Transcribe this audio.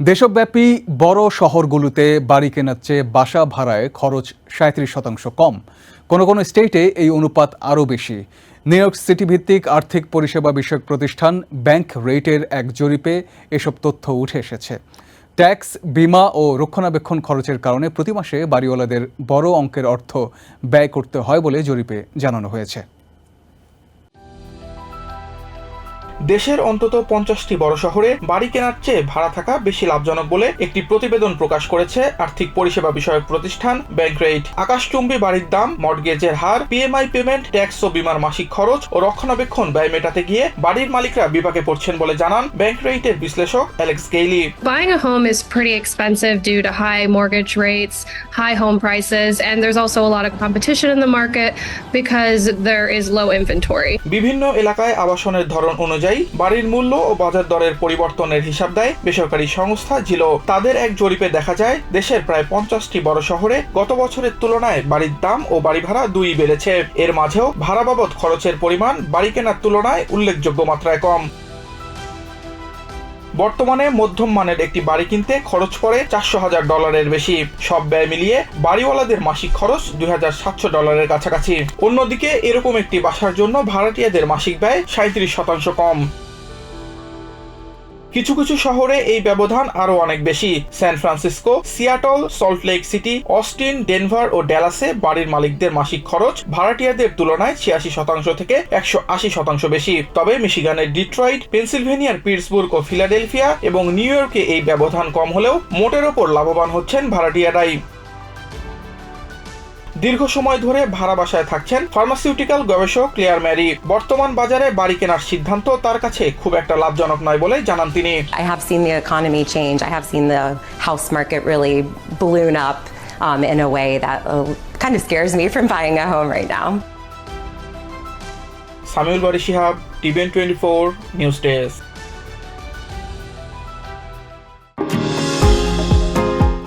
দেশব্যাপী বড় শহরগুলোতে বাড়ি কেনার চেয়ে বাসা ভাড়ায় খরচ সাঁত্রিশ শতাংশ কম। কোনো কোনো স্টেটে এই অনুপাত আরও বেশি। নিউ ইয়র্ক সিটি ভিত্তিক আর্থিক পরিষেবা বিষয়ক প্রতিষ্ঠান ব্যাংক রেটের এক জরিপে এসব তথ্য উঠে এসেছে। ট্যাক্স, বিমা ও রক্ষণাবেক্ষণ খরচের কারণে প্রতি মাসে বাড়িওয়ালাদের বড় অঙ্কের অর্থ ব্যয় করতে হয় বলে জরিপে জানানো হয়েছে। দেশের অন্তত পঞ্চাশটি বড় শহরে বাড়ি কেনার চেয়ে ভাড়া থাকা বেশি লাভজনক বলে একটি প্রতিবেদন প্রকাশ করেছে আর্থিক পরিষেবা বিষয়ক প্রতিষ্ঠান ব্যাংক রেট আকাশচুম্বী বাড়ির দাম মর্টগেজের হার পিএমআই পেমেন্ট ট্যাক্স ও বিমার মাসিক খরচ ও রক্ষণাবেক্ষণ ব্যয় মেটাতে গিয়ে বাড়ির মালিকরা বিপাকে পড়ছেন বলে জানান ব্যাংক রেটের বিশ্লেষক Alex Gailey Buying a home is pretty expensive due to high mortgage rates, high home prices, and there's also a lot of competition in the market because there is low inventory. বিভিন্ন এলাকায় আবাসনের ধরন অনুযায়ী বাড়ির মূল্য ও বাজার দরের পরিবর্তনের হিসাব দেয় বেসরকারি সংস্থা জিলো তাদের এক জরিপে দেখা যায়, দেশের প্রায় পঞ্চাশটি বড় শহরে গত বছরের তুলনায় বাড়ির দাম ও বাড়ি ভাড়া দুই বেড়েছে। এর মাঝেও ভাড়া বাবদ খরচের পরিমাণ বাড়ি কেনার তুলনায় উল্লেখযোগ্য মাত্রায় কম। বর্তমানে মধ্যম মানের একটি বাড়ি কিনতে খরচ পড়ে চারশো হাজার ডলারের বেশি। সব ব্যয় মিলিয়ে বাড়িওয়ালাদের মাসিক খরচ দুই হাজার সাতশো ডলারের কাছাকাছি। অন্যদিকে এরকম একটি বাসার জন্য ভাড়াটিয়াদের মাসিক ব্যয় সাঁত্রিশ শতাংশ কম। কিছু কিছু শহরে এই ব্যবধান আরও অনেক বেশি। San Francisco Seattle Salt Lake City Austin Denver ও ড্যালাসে বাড়ির মালিকদের মাসিক খরচ ভাড়াটিয়াদের তুলনায় ছিয়াশি শতাংশ থেকে একশো আশি শতাংশ বেশি। তবে মিশিগানের ডিট্রয়েড পেন্সিলভেনিয়ার পিটসবুর্গ ও ফিলাডেলফিয়া এবং নিউ ইয়র্কে এই ব্যবধান কম হলেও মোটের ওপর লাভবান হচ্ছেন ভাড়াটিয়ারাই। দীর্ঘ সময় ধরে ভাড়া বাসায় থাকছেন ফার্মাসিউটিক্যাল গবেষক ক্লিয়ার ম্যারি। বর্তমান বাজারে বাড়ি কেনার সিদ্ধান্ত তার কাছে খুব একটা লাভজনক নয় বলে জানান তিনি। I change I house market really in a way that uh, me from buying right now. Samiul Barishihab TVN 24 news desk.